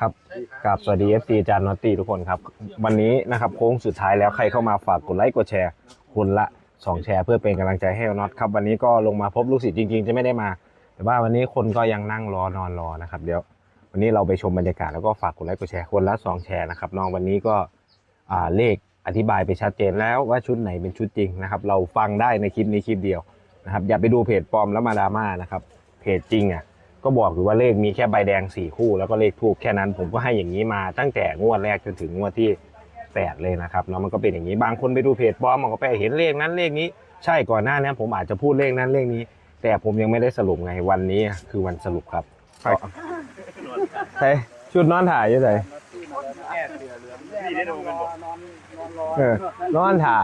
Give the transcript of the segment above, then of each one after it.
ครับกับสวัสดี FC อาจารย์นอตตี้ทุกคนครับ วันนี้นะครับโค้งสุดท้ายแล้วใครเข้ามาฝากกดไลค์กดแชร์คนละ 2 แชร์เพื่อเป็นกำลังใจให้น็อตครับ วันนี้ก็ลงมาพบลูกศิษย์จริง ๆ จะไม่ได้มา แต่ว่าวันนี้คนก็ยังนั่งรอนอนรอนะครับเดี๋ยววันนี้เราไปชมบรรยากาศแล้วก็ฝากกดไลค์กดแชร์คนละ 2 แชร์นะครับน้องวันนี้ก็เลขอธิบายไปชัดเจนแล้วว่าชุดไหนเป็นชุดจริงนะครับเราฟังได้ในคลิปนี้คลิปเดียวนะครับอย่าไปดูเพจปลอมแล้วมาดราม่านะครับเพจจริงอะ ก็บอกอยู่ว่าเลขมีแค่ใบแดงสี่คู่ แล้วก็เลขทูบแค่นั้นผมก็ให้อย่างนี้มาตั้งแต่งวดแรกจนถึงงวดที่แปดเลยนะครับเนาะมันก็เป็นอย่างนี้บางคนไปดูเพจปลอมมันก็ไปเห็นเลขนั้นเลขนี้ ใช่ก่อนหน้านี้ผมอาจจะพูดเลขนั้นเลขนี้ แต่ผมยังไม่ได้สรุปไงวันนี้คือวันสรุปครับใช่ชุดนอนถ่ายอยังไงพี่ได้ดูกันบอกเออนอนถ่าย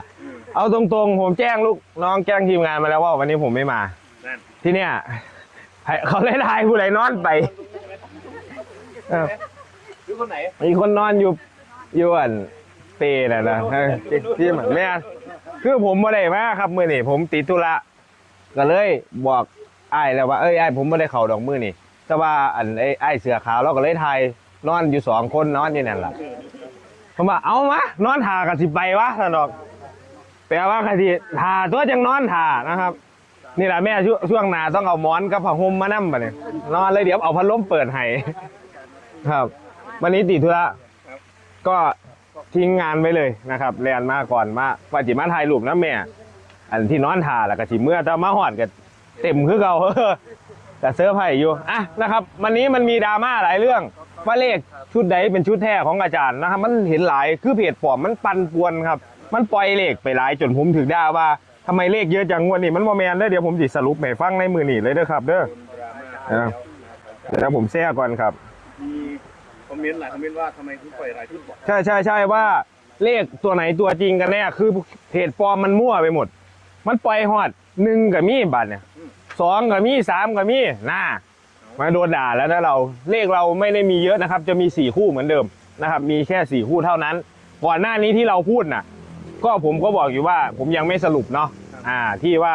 เอาตรงๆ ผมแจ้งลูกน้องแจ้งทีมงานมาแล้วว่าวันนี้ผมไม่มานั่นที่เนี่ย ให้เขาเลยทายผู้ใดนอนไปเออดูคนไหนมีคนนอนอยู่อยู่อันเปรน่ะนะเออที่ที่เหมือนแม่นคือผมบ่ได้มาครับมื้อนี้ผมติดธุระก็เลยบอกอ้ายแล้วว่าเอ้ยอ้ายผมบ่ได้เข้าดอกมื้อนี้แต่ว่าอันไอ้อ้ายเสือขาวเราก็เลยทายนอนอยู่สองคนนอนอยู่นั่นล่ะผมว่าเอามานอนทากันสิไปวะท่านดอกแปลว่าคดีทาตัวจังนอนทานะครับ นี่แหละแม่ช่วงช่วงหนาต้องเอาหมอนกับผ้าห่มมานั่มมาเนี่ยนอนเลยเดี๋ยวเอาพัดลมเปิดให้ครับ วันนี้ติดธุระก็ทิ้งงานไว้เลยนะครับเรียนมาก่อนมาว่าจิมาถ่ายรูปนะแม่ อันที่นอนทาแล้วก็สิเมื่อถ้ามาหอดก็เต็มคือเขาแต่เสื้อร์ไผ่อยู่อะนะครับ วันนี้มันมีดราม่าหลายเรื่องว่าเลขชุดใดเป็นชุดแท้ของอาจารย์นะครับ มันเห็นหลายคือเพจปลอมมันปันป่วนครับ มันปล่อยเลขไปหลายจนผมถึงได้ว่า ทำไมเลขเยอะจังงวดนี้มันโมแมนเด้อเดี๋ยวผมจิสรุปให้ฟังในมือนี่เลยเด้อครับ เด้ออะเดี๋ยวผมแซ่ก่อนครับ มีคอมเมนต์หลายคอมเมนต์ว่าทำไมถึงปล่อยรายชุดบอกใช่ใช่ใช่ว่าเลขตัวไหนตัวจริงกันแน่คือเพจปลอมมันมั่วไปหมด มันปล่อยฮอดหนึ่งกับมีบัตรเนี่ยสองกับมีสามกับมีน่ามาโดนด่าแล้วนะเราเลขเราไม่ได้มีเยอะนะครับ จะมีสี่คู่เหมือนเดิมนะครับ มีแค่สี่คู่เท่านั้น ก่อนหน้านี้ที่เราพูดน่ะ ก็ผมก็บอกอยู่ว่าผมยังไม่สรุปเนาะอ่าที่ว่า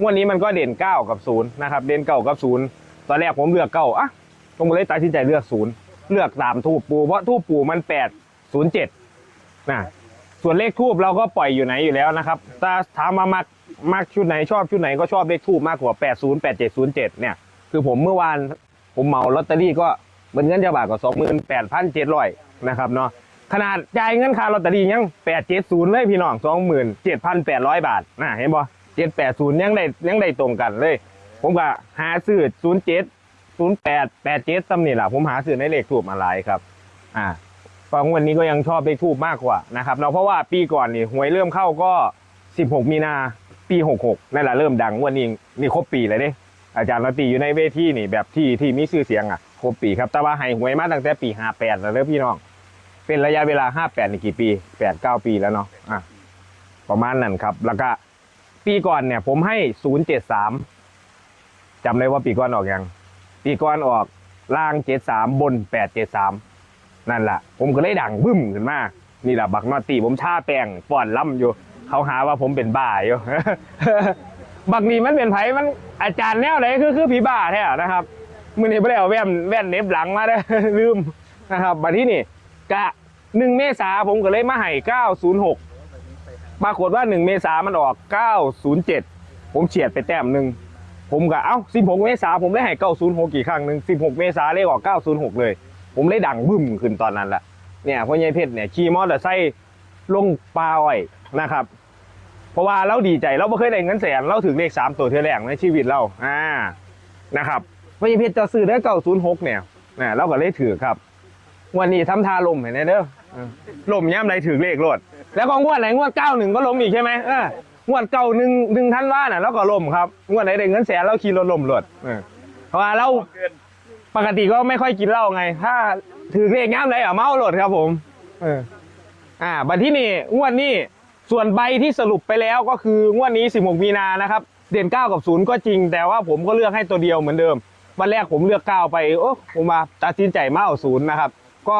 งวดนี้มันก็เด่นเก้ากับศูนย์นะครับเด่นเก้ากับศูนย์ตอนแรกผมเลือกเก้าอะผมก็เลยตัดสินใจเลือกศูนย์เลือกตามทูปปูเพราะทูปปูมันแปดศูนย์เจ็ดนะส่วนเลขทูบเราก็ปล่อยอยู่ไหนอยู่แล้วนะครับถ้าถามมามักมักชุดไหนชอบชุดไหนก็ชอบเลขทูบมากกว่า 80 8707 เนี่ย คือผมเมื่อวานผมเหมาลอตเตอรี่ก็เงินเงินจะบาทกว่า28,700 นะครับเนาะ ขนาดจ่ายเงินค่าลอตเตอรี่ยัง870เลยพี่น้อง27,800บาทนะเห็นบ่780ยังได้ยังได้ตรงกันเลย ผมก็หาซื้อ07 08 87ซ้ำนี่แหละผมหาซื้อในเลขทูบมาหลายครับ อ่าฟังวันนี้ก็ยังชอบเลขทูบมากกว่านะครับเนาะเพราะว่าปีก่อนนี่หวยเริ่มเข้าก็16มีนาปี66นั่นแหละเริ่มดังวันนี้นี่ครบปีเลยเด้อาจารย์นตีอยู่ในเวทีนี่แบบที่ที่มีชื่อเสียงอะครบปีครับแต่ว่าให้หวยมาตั้งแต่ปี58แล้วเด้อพี่น้อง เป็นระยะเวลา 58นี่กี่ปี 8 9 ปีแล้วเนาะอะประมาณนั้นครับ แล้วก็ปีก่อนเนี่ย ผมให้ 073จำได้ว่าปีก่อนออกยัง ปีก่อนออกล่าง 73 บน 873 นั่นแหละผมก็เลยดังบึ้มขึ้นมา นี่แหละบักนอตตีผมท่าแป้งป้อนล่ำอยู่ เขาหาว่าผมเป็นบ้าอยู่บักนี่มันเป็นไผมันอาจารย์แนวไหนคือคือผีบ้าแท้นะครับมือนี้ไม่ได้เอาแว่นแว่นเน็บหลังมาได้ลืมนะครับบัดที่นี่กะ หนึ่งเมษาผมก็เลยมาให้เก้าศูนย์หกปรากฏว่าหนึ่งเมษามันออกเก้าศูนย์เจ็ดผมเฉียดไปแต้มหนึ่งผมก็เอ้า16เมษาผมได้ให้906กี่ครั้งหนึ่ง16เมษาเลขออก906เลย ผมเลยดังบึ้มขึ้นตอนนั้นแหละเนี่ยพ่อใหญ่เพชรเนี่ยขี่มอเตอร์ไซค์ลงปลาอ้อยนะครับ เพราะว่าเราดีใจเราไม่เคยได้เงินแสนเราถึงเลขสามตัวเท่าแรกในชีวิตเราอ่านะครับพ่อใหญ่เพชรจะซื้อได้906เนี่ยนะเราก็เลยถือครับ วันนี้ทำทาลมเห็นไหมเด้อ ลมย่ำไรถือเลขรถแล้วก็งวดไหนงวด91ก็ล้มอีกใช่ไหมเอองวดเก่าหนึ่งหนึ่งท่านว่าน่ะแล้วก็ล่มครับงวดไหนได้เงินแสนเราขี่รถล่มรถเพราะว่าเราปกติก็ไม่ค่อยกินเหล้าไง ถ้าถือเลขย่ำไรอะเมารถครับผม เออ อ่า บัดที่นี่งวดนี้ส่วนใบที่สรุปไปแล้วก็คืองวดนี้ 16 มีนานะครับ เด่น 9 กับ 0 ก็จริง แต่ว่าผมก็เลือกให้ตัวเดียวเหมือนเดิม วันแรกผมเลือก 9 ไป โอ้ผมมาตัดสินใจมาเอาศูนย์นะครับ ก็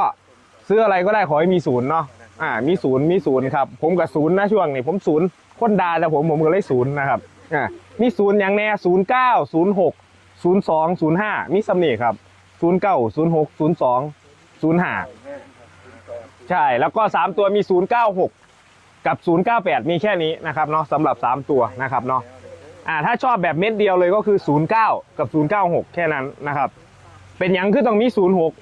ซื้ออะไรก็ได้ขอให้มีศูนย์เนาะอ่ามีศูนย์มีศูนย์ครับผมกับศูนย์นะช่วงนี้ผมศูนย์คนดาแต่ผมผมก็เลยศูนย์นะครับอ่ามีศูนย์อย่างแน่ศูนย์เก้าศูนย์หกศูนย์สองศูนย์ห้ามีสำเนีครับศูนย์เก้าศูนย์หกศูนย์สองศูนย์ห้าใช่แล้วก็สามตัวมีศูนย์เก้าหกกับศูนย์เก้าแปดมีแค่นี้นะครับเนาะสำหรับสามตัวนะครับเนาะอ่าถ้าชอบแบบเม็ดเดียวเลยก็คือศูนย์เก้ากับศูนย์เก้าหกแค่นั้นนะครับ เป็นยังคือต้องมีศูนย์หก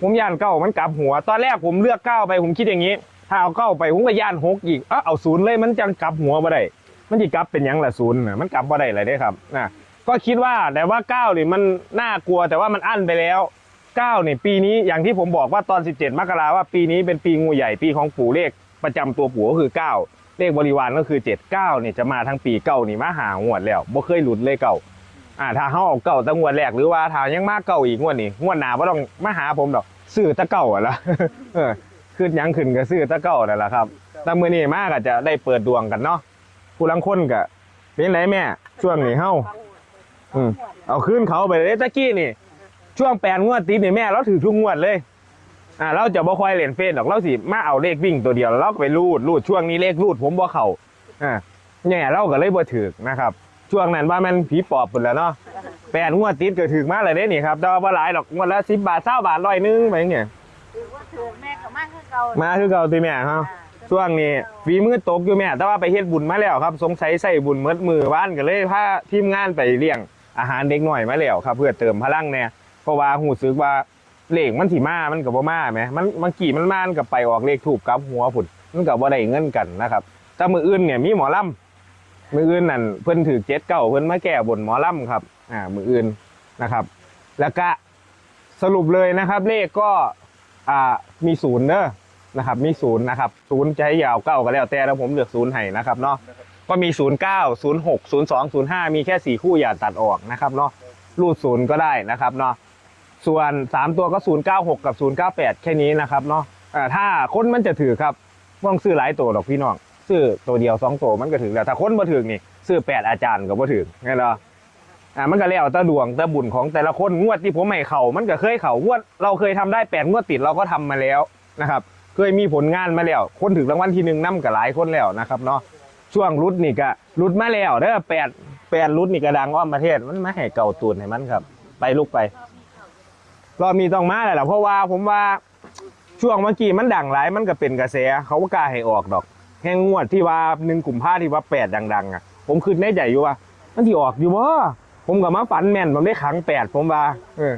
ผมย่านเก้ามันกลับหัว ตอนแรกผมเลือกเก้าไปผมคิดอย่างนี้ ถ้าเอาเก้าไปผมก็ย่านหกอีกเอ้าเอาศูนย์เลยมันจังกลับหัวมาได้มันจะกลับเป็นยังละศูนย์มันกลับมาได้เลยได้ครับนะก็คิดว่าแต่ว่าเก้านี่มันน่ากลัวแต่ว่ามันอั้นไปแล้วเก้าเนี่ยปีนี้อย่างที่ผมบอกว่าตอน 17 มกราว่าปีนี้เป็นปีงูใหญ่ปีของปู่เลขประจำตัวปู่ก็คือ 9 เลขบริวารก็คือ 7 9เนี่ยจะมาทั้งปีเก้านี่มาหางวดแล้วบ่เคยหลุดเลยเก้า อ่าถ้าเฮาเอาเก้าตั้งงวดแรกหรือว่าถ้ายังมากเก้าอีกงวดนี้งวดหน้าบ่ต้องมาหาผมดอกซื้อตะเก้าอะละเออขึ้นยังขึ้นก็ซื้อตะเก้านั่นแหละครับแต่มื้อนี้มาก็จะได้เปิดดวงกันเนาะผู้ลังคนก็เป็นไรแม่ ช่วงนี้เฮาอืมเอาขึ้นเขาไปเลยตะกี้นี่ ช่วงแปดงวดติดนี่แม่เราถือทุกงวดเลยอ่าเราจะบ่คอยเล่นเฟซหรอกเราสิมาเอาเลขวิ่งตัวเดียวแล้วเราไปรูดรูดช่วงนี้เลขรูดผมบ่เข้าอ่าเนี่ยเราก็เลยบ่ถือนะครับ ช่วงนั้นว่ามันผีปอบปุ่นแหล้วเนาะแปดงวดติดก็ถือมาเลยเด้นี่ครับแต่ว่าบ่หลายหรอกงวดละสิบบาทเศร้าบาทร้อยหนึงไปอย่างเงี้ยถือว่าถือแม่กับมากคือเก่ามาคือเก่าตีแม่ครับ ช่วงนี้ฝีมือตกอยู่แม่ แต่ว่าไปเฮ็ดบุญมาแล้วครับ สงสัยใส่บุญเมดมือบ้านก็เลยพาทีมงานไปเลี้ยงอาหารเด็กหน่อยมาแล้วครับ เพื่อเติมพลังแน่เพราะว่าหูซึกว่าเลขมันสิมา มันกับบ่มาไหมมันมันกี่มันมามันกับไปออกเลขถูกกับหัวผุดมันกับบ่ได้เงินกันนะครับแต่มืออื่นเนี่ยมีหมอลำ มืออื่นนั่นเพิ่อนถือเจ็ดเก้าเพิ่อนมาแก้บนหมอลำครับ อ่า มืออื่นนะครับ แล้วก็สรุปเลยนะครับ เลขก็อ่ามีศูนย์เด้อนะครับ มีศูนย์นะครับศูนย์จะให้ยาวเก้าก็แล้วแต่แล้วผมเลือกศูนย์ให้นะครับเนาะก็มีศูนย์เก้าศูนย์หกศูนย์สองศูนย์ห้ามีแค่สี่คู่อย่าตัดออกนะครับเนาะรูดศูนย์ก็ได้นะครับเนาะส่วนสามตัวก็ศูนย์เก้าหกกับศูนย์เก้าแปดแค่นี้นะครับเนาะอ่าถ้าคนมันจะถือครับไม่ต้องซื้อหลายตัวหรอกพี่น้อง ซื้อตัวเดียวสองตัวมันก็ถือแล้วถ้าคนมาถือนี่ซื้อแปดอาจารย์ก็บ่ถือไงเนาะอ่ามันก็แล้วแต่ดวงแต่บุญของแต่ละคนงวดที่ผมให้เขามันก็เคยเขางวดเราเคยทำได้แปดงวดติดเราก็ทำมาแล้วนะครับ เคยมีผลงานมาแล้ว คนถึงรางวัลที่หนึ่งนํกับหลายคนแล้วนะครับเนาะช่วงรุดนี่ก็รุดมาแล้วเด้อแปดแปดรุดนี่ก็ดังอ้อมประเทศมันม่ให้เก่าตูนให้มันครับ ไปลูกไปรอบนี้ต้องมาแหละเพราะว่าผมว่าช่วงเมื่อกี้มันดังหลายมันก็เป็นกระแสเขาก็กล้าให้ออกดอก แห่งงวดที่ว่าหนึ่งกลุ่มผ้าที่ว่าแปดดังๆอะ ผมคืนในใจอยู่ว่ามันที่ออกอยู่บ่ผมกับมาฝันแม่นผมได้ขังแปดผมว่าเออ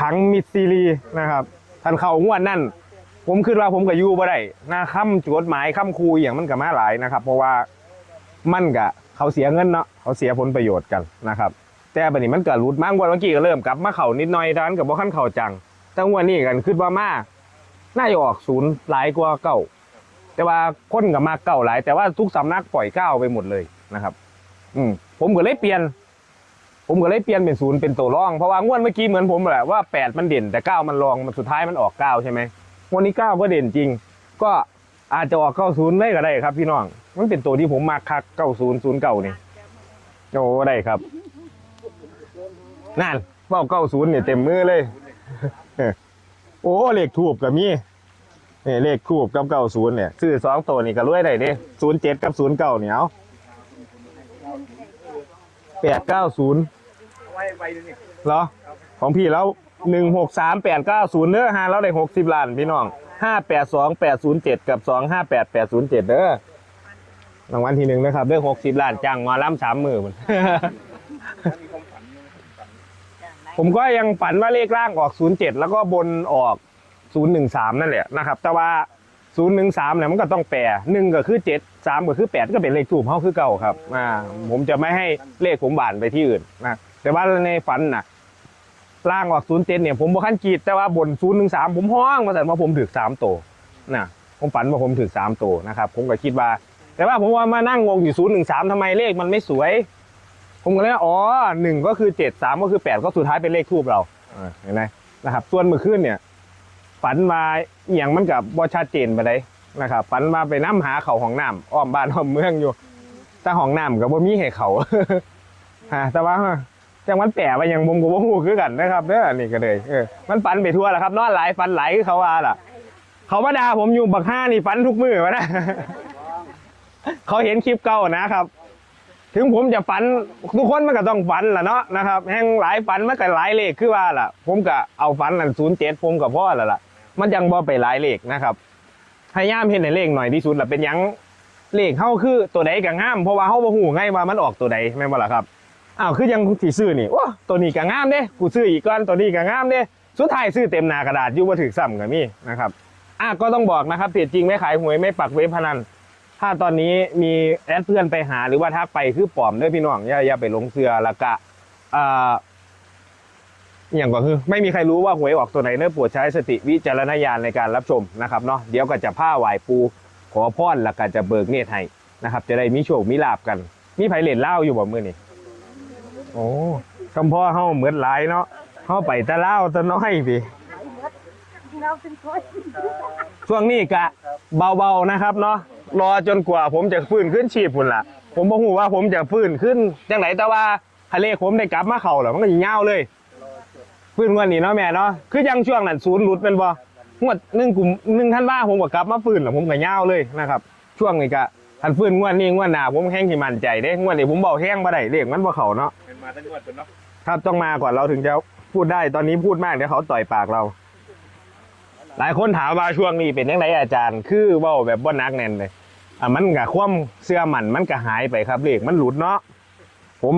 ขังมิดซีรีนะครับทันเข้างวดนั่นผมคิดว่าผมกับยูบ่ได้นะคำจดหมายคำคูอย่างมันก็มาหลายนะครับ เพราะว่ามันก็เขาเสียเงินเนาะเขาเสียผลประโยชน์กันนะครับ แต่บัดนี้มันก็รุดมากว่าเมื่อกี้ก็เริ่มกลับมาเข่านิดหน่อยดันกับบ่ขั้นเข่าจังแต่วันนี้กันคิดว่ามากน่าจะออกศูนย์หลายกว่าเก้า แต่ว่าคนกับมาเก้าหลาย แต่ว่าทุกสำนักปล่อยเก้าไปหมดเลยนะครับ อืมผมก็เลยเปลี่ยน ผมก็เลยเปลี่ยนเป็นศูนย์เป็นตัวร่อง เพราะว่างวดเมื่อกี้เหมือนผมแหละว่าแปดมันเด่นแต่เก้ามันรองมันสุดท้ายมันออกเก้าใช่ไหมวันนี้เก้าก็เด่นจริง ก็อาจจะออกเก้าศูนย์ได้ก็ได้ครับพี่น้อง มันเป็นตัวที่ผมมาคักเก้าศูนย์ศูนย์เก้านี่โอ้ได้ครับนั่นเป้าเก้าศูนย์เนี่ยเต็มมือเลย โอ้เหลขทูบกับมี นี่เลขทูบกับเก้าศูนย์เนี่ยซื้อสองตัวนี่ก็รวยได้เด้ศูนย์เจ็ดกับศูนย์เก้าเนี่ยเอาแปดเก้าศูนย์เหรอ ของพี่แล้วหนึ่งหกสามแปดเก้าศูนย์เด้อฮะแล้วได้หกสิบล้านพี่น้องห้าแปดสองแปดศูนย์เจ็ดกับสองห้าแปดแปดศูนย์เจ็ดเด้อรางวัลที่หนึ่งนะครับได้หกสิบล้านจ้างมาล้ำสามหมื่นมีความฝันผมก็ยังฝันว่าเลขล่างออก07แล้วก็บนออก 013 นั่นแหละนะครับ แต่ว่า 013เนี่ยมันก็ต้องแปรหนึ่งก็คือ 7 3 ก็คือ 8 ก็เป็นเลขถูกเขาคือเก่าครับอ่าผมจะไม่ให้เลขผมบานไปที่อื่นนะแต่ว่าในฝันน่ะล่างออก07เนี่ยผมบ่ขั้นกีดแต่ว่าบน013 ผมห้องมาแต่ว่าผมถือ3โตนะผมฝันว่าผมถือ3โตนะครับผมก็คิดว่า แต่ว่าผมว่ามานั่งงงอยู่013ทำไมเลขมันไม่สวย ผมก็เลยว่าอ๋อหนึ่งก็คือเจ็ดสามก็คือแปดก็สุดท้ายเป็นเลขทูบเราเห็นไหมนะครับส่วนเมื่อคืนเนี่ย ฝันมาอหย่างมันกับบอชัดเจนไปเลยนะครับฝันมาไปน้ำหาเขาของน้ำอ้อมบ้านอ้อมเมืองอยู่แต่ของน้ำกับบ่มีให้เขาฮะแต่ว่าจังมันแปลว่าอย่างผมกับว่าหูคือกันนะครับเด้อนี่ก็เลยเออมันฝันไปทั่วแหละครับนอนหลายฝันหลายคือเขาว่าล่ะ เขามาด่าผมอยู่บักห้านี่ฝันทุกมือวะนะเขาเห็นคลิปเก่านะครับ ถึงผมจะฝันทุกคนมันก็ต้องฝันแหละเนาะนะครับแห่งหลายฝันมันก็หลายเลขคือว่าล่ะ ผมก็เอาฝันนั่นศูนย์เจ็ดผมกับพ่อแล้วล่ะ มันยังบ่ไปหลายเลขนะครับพยายามเห็นในเลขหน่อยที่สุดละเป็นยังเลขเข้าคือตัวใดก็งามเพราะว่าเฮาบ่ฮู้ไงว่ามันออกตัวใดแม่นบ่ล่ะครับอ้าวคือยังสิซื้อนี่โอ้ตัวนี้ก็งามเด้กูซื้ออีกก่อนตัวนี้ก็งามเด้สุดท้ายซื้อเต็มหนากระดาษยู่บ่ถึกซ้ำก็มีนะครับอะก็ต้องบอกนะครับเพจจริงไม่ขายหวยไม่ปักเว็บพนันถ้าตอนนี้มีแอดเพื่อนไปหาหรือว่าทักไปคือปลอมด้อพี่น้องอย่าอย่าไปลงเสือล้วก็อ่า อย่างก็คือไม่มีใครรู้ว่าหวยออกตัวไหนเนื้อปวดใช้สติวิจารณญาณในการรับชมนะครับเนาะเดี๋ยวก็จะผ้าไหวปูขอพรแล้วก็จะเบิกเนตรให้นะครับจะได้มีโชคมีลาบกัน มีไผเล่นเล้าอยู่บ่มือนี่โอ้คำพ่อเฮาเหมือนหลายเนาะเฮาไปแตะเล่าแตะน้อยพี่เราเป็นคนช่วงนี้กะเบาๆนะครับเนาะรอจนกว่าผมจะฟื้นขึ้นชีพพุ่นล่ะ ผมบ่ฮู้ว่าผมจะฟื้นขึ้นจังไหนแต่ว่าทะเลผมได้กลับมาเข้าแล้วมันก็สิยาวเลย ฟื้นงวันนี้เนาะแม่เนาะคือยังช่วงนั้นศูนย์หลุดเป็นบ่งวดหนึ่งกลุ่มหนึ่งท่านว่าผมก็กลับมาฟื้นแล้วผมก็ยาวเลยนะครับ ช่วงนี้ก็ทันฟื้นงวดนี้งวดหน้าผมแห้งที่มั่นใจเด้งวดนี้ผมเบาแห้งบ่ได้เลขมันบ่เขาเนาะเป็นมาตั้งงวดจนเนาะครับต้องมาก่อนเราถึงจะพูดได้ตอนนี้พูดมากเดี๋ยวเขาต่อยปากเรา หลายคนถามว่าช่วงนี้เป็นยังไงอาจารย์ คือว่าแบบบ่นักแน่นเลยอะมันกับความเสื้อมันมันก็หายไปครับเลขมันหลุดเนาะ ผม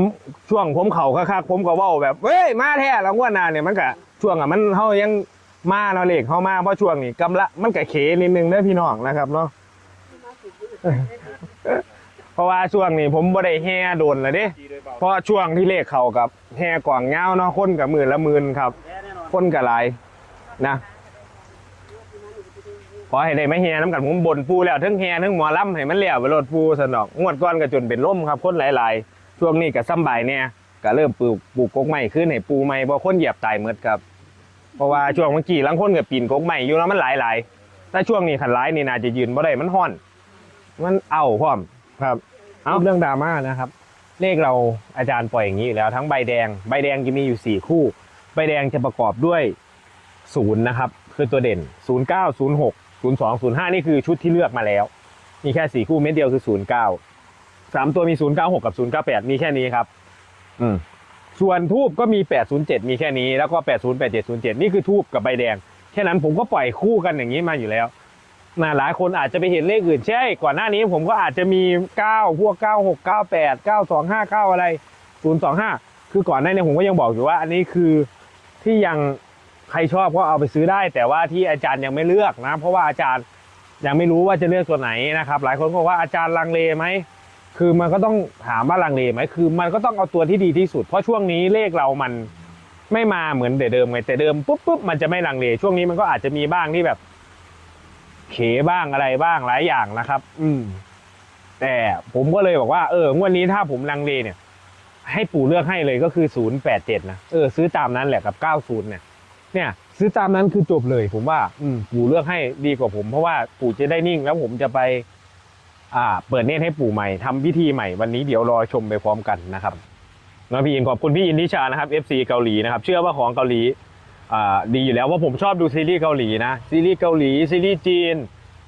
ช่วงผมเข่าคักๆผมก็เว่าแบบเฮ้ยมาแท้แล้วงวดหน้าเนี่ยมันก็ช่วงอะมันเฮายังมาเนาะเลขเฮามาเพราะช่วงนี้กำละมันก็เขนิดนึงเด้อพี่น้องนะครับเนาะเพราะว่าช่วงนี้ผมบ่ได้แห่โดนแล้วเด้เพราะช่วงที่เลขเข้ากับแห่กว่างเงาเนาะคนกับหมื่นละหมื่นครับ คนกับหลายนะขอให้ได้ไม่แห่น้ำกันผมบ่นปูแล้วทั้งแห่ทั้งหมอลำให้มันเลี้ยวไปรถปูสนอกงวดก้อนก็จนเป็นล่มครับ คนหลายๆ ช่วงนี้ก็ซ้ำบายเนี่ยก็เริ่มปลูกปลูกกกใหม่ขึ้นให้ปูใหม่บ่คนเหยียบตายเมดครับ เพราะว่าช่วงเมื่อกี้ลังคนกับปีนกกใหม่อยู่แล้วมันหลายๆแต่ช่วงนี้ขันหลายนี่น่าจะยืนบ่ได้มันห้อน มันเอาพร้อมครับเอาเรื่องดราม่านะครับ เลขเราอาจารย์ปล่อยอย่างนี้อยู่แล้วทั้งใบแดง ใบแดงจะมีอยู่สี่คู่ ใบแดงจะประกอบด้วยศูนย์นะครับ คือตัวเด่นศูนย์เก้าศูนย์หกศูนย์สองศูนย์ห้านี่คือชุดที่เลือกมาแล้ว มีแค่สี่คู่เม็ดเดียวคือศูนย์เก้า สามตัวมีศูนย์เก้าหกกับศูนย์เก้าแปดมีแค่นี้ครับ อืม ส่วนทูบก็มีแปดศูนย์เจ็ดมีแค่นี้แล้วก็แปดศูนย์แปดเจ็ดศูนย์เจ็ดนี่คือทูบกับใบแดง แค่นั้นผมก็ปล่อยคู่กันอย่างนี้มาอยู่แล้วนะหลายคนอาจจะไปเห็นเลขอื่นใช่ ก่อนหน้านี้ผมก็อาจจะมี9พวก9 6 9 8 9 2 5 9อะไร0 2 5คือก่อนหน้านี้ผมก็ยังบอกอยู่ว่า อันนี้คือที่ยังใครชอบก็เอาไปซื้อได้ แต่ว่าที่อาจารย์ยังไม่เลือกนะ เพราะว่าอาจารย์ยังไม่รู้ว่าจะเลือกตัวไหนนะครับ หลายคนก็บอกว่าอาจารย์ลังเลไหม คือมันก็ต้องถามว่าลังเลไหมคือ มันก็ต้องเอาตัวที่ดีที่สุด เพราะช่วงนี้เลขเรามันไม่มาเหมือนแต่เดิมไงแต่เดิมปุ๊บปุ๊บมันจะไม่ลังเลช่วงนี้มันก็อาจจะมีบ้างที่แบบ เขบ้างอะไรบ้างหลายอย่างนะครับ อืม แต่ผมก็เลยบอกว่า เอองวดนี้ถ้าผมลังเลเนี่ย ให้ปู่เลือกให้เลยก็คือศูนย์แปดเจ็ดนะเออซื้อตามนั้นแหละกับเก้าศูนย์เนี่ยเนี่ย ซื้อตามนั้นคือจบเลย ผมว่า อืมปู่เลือกให้ดีกว่าผม เพราะว่าปู่จะได้นิ่งแล้วผมจะไป เปิดเนตรให้ปู่ใหม่ทำพิธีใหม่วันนี้เดี๋ยวรอชมไปพร้อมกันนะครับน้องพี่อินขอบคุณพี่อินทิชานะครับ FC เกาหลีนะครับ เชื่อว่าของเกาหลีอ่าดีอยู่แล้วว่าผมชอบดูซีรีส์เกาหลีนะซีรีส์เกาหลีซีรีส์จีน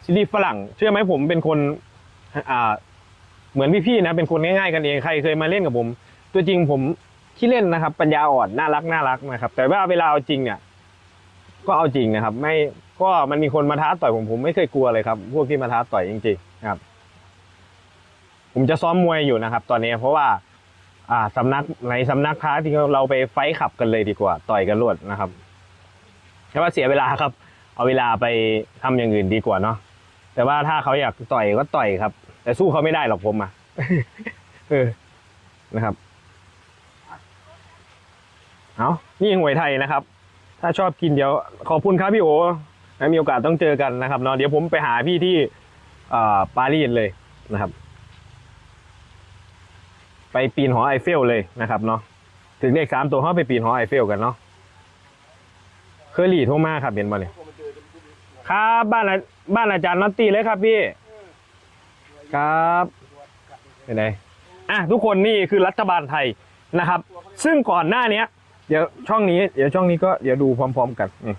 ซีรีส์ฝรั่ง เชื่อไหมผมเป็นคนอ่าเหมือนพี่ๆนะเป็นคนง่ายๆกันเองใครเคยมาเล่นกับผม ตัวจริงผมขี้เล่นนะครับ ปัญญาอ่อนน่ารักน่ารักนะครับ แต่ว่าเวลาเอาจริงเนี่ย ก็เอาจริงนะครับ ไม่ก็มันมีคนมาท้าต่อยผมผมไม่เคยกลัวเลยครับ พวกที่มาท้าต่อยจริงๆนะครับ ผมจะซ้อมมวยอยู่นะครับ ตอนนี้เพราะว่าอ่าสำนักในสำนักท้าที่เราไปไฟขับกันเลยดีกว่า ต่อยกันรวดนะครับแต่ว่าเสียเวลาครับ เอาเวลาไปทำอย่างอื่นดีกว่าเนาะแต่ว่าถ้าเขาอยากต่อยก็ต่อยครับ แต่สู้เขาไม่ได้หรอกผมอะเออนะครับเอานี่หวยไทยนะครับ ถ้าชอบกินเดี๋ยวขอบคุณครับพี่โอนะมีโอกาสต้องเจอกันนะครับเนาะเดี๋ยวผมไปหาพี่ที่อ่าปารีสเลยนะครับ ไปปีนหอไอเฟลเลยนะครับเนาะถึงเลขสามตัวเขาไปปีนหอไอเฟลกันเนาะเคอรี่โทรมาครับเห็นบ่เลยครับบ้านอาบ้านอาจารย์น็อตตี้เลยครับพี่ครับเป็นไงอะทุกคนนี่คือรัฐบาลไทยนะครับ ซึ่งก่อนหน้าเนี้ย เดี๋ยวช่องนี้ เดี๋ยวช่องนี้ก็เดี๋ยวดูพร้อม ๆ กันนี่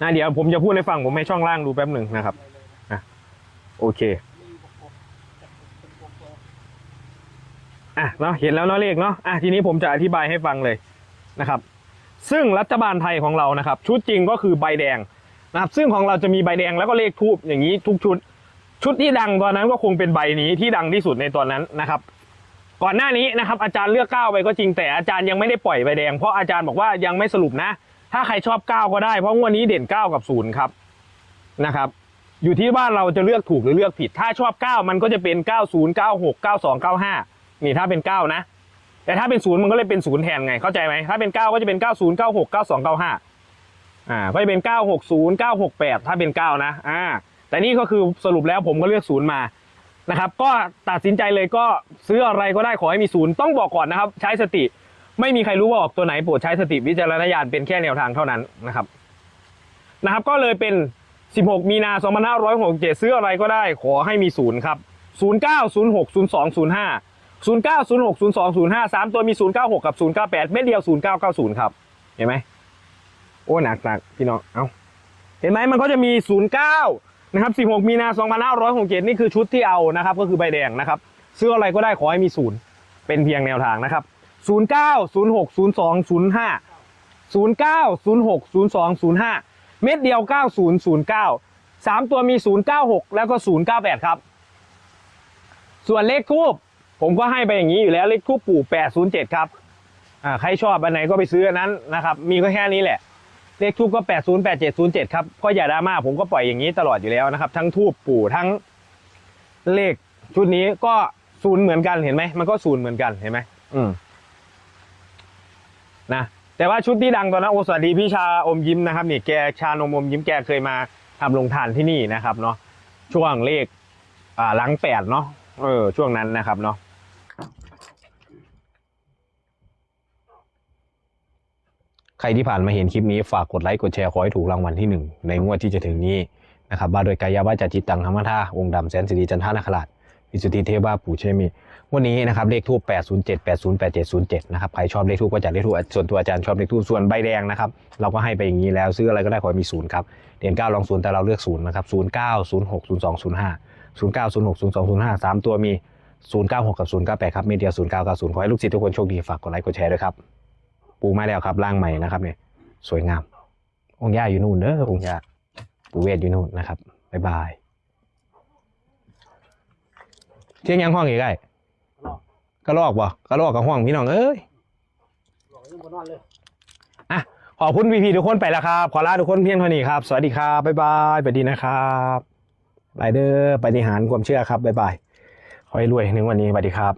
นะเดี๋ยวผมจะพูดให้ฟังผมให้ช่องล่างดูแป๊บหนึ่งนะครับอะโอเค อะเนาะเห็นแล้วเนาะเลขเนาะอะทีนี้ผมจะอธิบายให้ฟังเลยนะครับ ซึ่งรัฐบาลไทยของเรานะครับ ชุดจริงก็คือใบแดงนะครับซึ่งของเราจะมีใบแดงแล้วก็เลขทูบอย่างนี้ทุกชุด ชุดที่ดังตอนนั้นก็คงเป็นใบนี้ที่ดังที่สุดในตอนนั้นนะครับ ก่อนหน้านี้นะครับ อาจารย์เลือกก้าวไปก็จริงแต่อาจารย์ยังไม่ได้ปล่อยใบแดงเพราะอาจารย์บอกว่ายังไม่สรุปนะ ถ้าใครชอบก้าวก็ได้เพราะงวดนี้เด่นก้ากับศูนย์ครับนะครับ อยู่ที่ว่าเราจะเลือกถูกหรือเลือกผิด ถ้าชอบก้ามันก็จะเป็น90 96 92 95นี่ นี่ถ้าเป็นก้านะ แต่ถ้าเป็นศูนย์มันก็เลยเป็นศูนย์แทนไง เข้าใจไหมถ้าเป็นเก้าก็จะเป็น90 96 92 95อ่าก็จะเป็น960 968ถ้าเป็น9นะ อ่า แต่นี่ก็คือสรุปแล้วผมก็เลือกศูนย์มานะครับ ก็ตัดสินใจเลยก็ซื้ออะไรก็ได้ขอให้มีศูนย์ต้องบอกก่อนนะครับ ใช้สติ ไม่มีใครรู้ว่าออกตัวไหนโปรดใช้สติวิจารณญาณเป็นแค่แนวทางเท่านั้นนะครับ นะครับ ก็เลยเป็น 16 มีนา2567ซื้ออะไรก็ได้ขอให้มีศูนย์ครับ 0906 0205 3 ตัวมี 096 กับ 098 เม็ดเดียว 0990 ครับ เห็นไหมโอ้หนักหนักพี่น้อง เอาเห็นไหมมันก็จะมี 09 นะครับ 16 มีนา 2567 นี่คือชุดที่เอานะครับ ก็คือใบแดงนะครับ ซื้ออะไรก็ได้ขอให้มีศูนย์เป็นเพียงแนวทางนะครับ 09 06 02 05 09 06 02 05 เม็ดเดียว 9009 3 ตัวมี 096 แล้วก็ 098 ครับ ส่วนเลขทูบ ผมก็ให้ไปอย่างนี้อยู่แล้วเลขทูบปู่807ครับอ่าใครชอบอันไหนก็ไปซื้ออันนั้นนะครับ มีก็แค่นี้แหละ เลขทูบก็ 808707 ครับ ก็อย่าดราม่าผมก็ปล่อยอย่างนี้ตลอดอยู่แล้วนะครับ ทั้งทูบปู่ทั้งเลขชุดนี้ก็ศูนย์เหมือนกันเห็นไหมมันก็ศูนย์เหมือนกันเห็นไหมอืมนะแต่ว่าชุดที่ดังตอนนั้นโอสวัสดีพี่ชาอมยิ้มนะครับนี่แกชานมอมยิ้มแกเคยมาทำลงทานที่นี่นะครับเนาะช่วงเลขอ่าหลังแปดเนาะเออช่วงนั้นนะครับเนาะ ใครที่ผ่านมาเห็นคลิปนี้ฝากกดไลค์กดแชร์ขอให้ถูกรางวัลที่หนึ่งในงวดที่จะถึงนี้นะครับว่าโดยกายาวาจาจิตตังธรรมท่าองค์ดำแสนสิริจันทานาคราชวิสุทธิเทวาปู่เชมีวันนี้นะครับเลขทูบ807 808707นะครับใครชอบเลขทูบก็จัดเลขทูบส่วนตัวอาจารย์ชอบเลขทูบส่วนใบแดงนะครับเราก็ให้ไปอย่างนี้แล้วซื้ออะไรก็ได้ขอให้มีศูนย์ครับเด่น9ลองศูนย์แต่เราเลือกศูนย์นะครับ09 06 02 05 09 06 02 05 3ตัวมี096กับ098ครับเมเดีย099ขอให้ลูกศิษย์ทุกคนโชคดีฝากกดไลค์กดแชร์ด้วยครับ ปูมาแล้วครับร่างใหม่นะครับเนี่ยสวยงาม องค์ย่าอยู่นู่นเด้อองค์ย่าปูเวทอยู่นู่นนะครับบ๊ายบายเที่ยงยังห้องอีกได้กระลอกบ่กระลอกกับห้องพี่น้องเอ้ยอะขอบคุณพีพีทุกคนไปแล้วครับ ขอลาทุกคนเพียงเท่านี้ครับ สวัสดีครับบ๊ายบายไปดีนะครับไรเดอร์ปฏิหารความเชื่อครับบ๊ายบายขอให้รวยในวันนี้สวัสดีครับ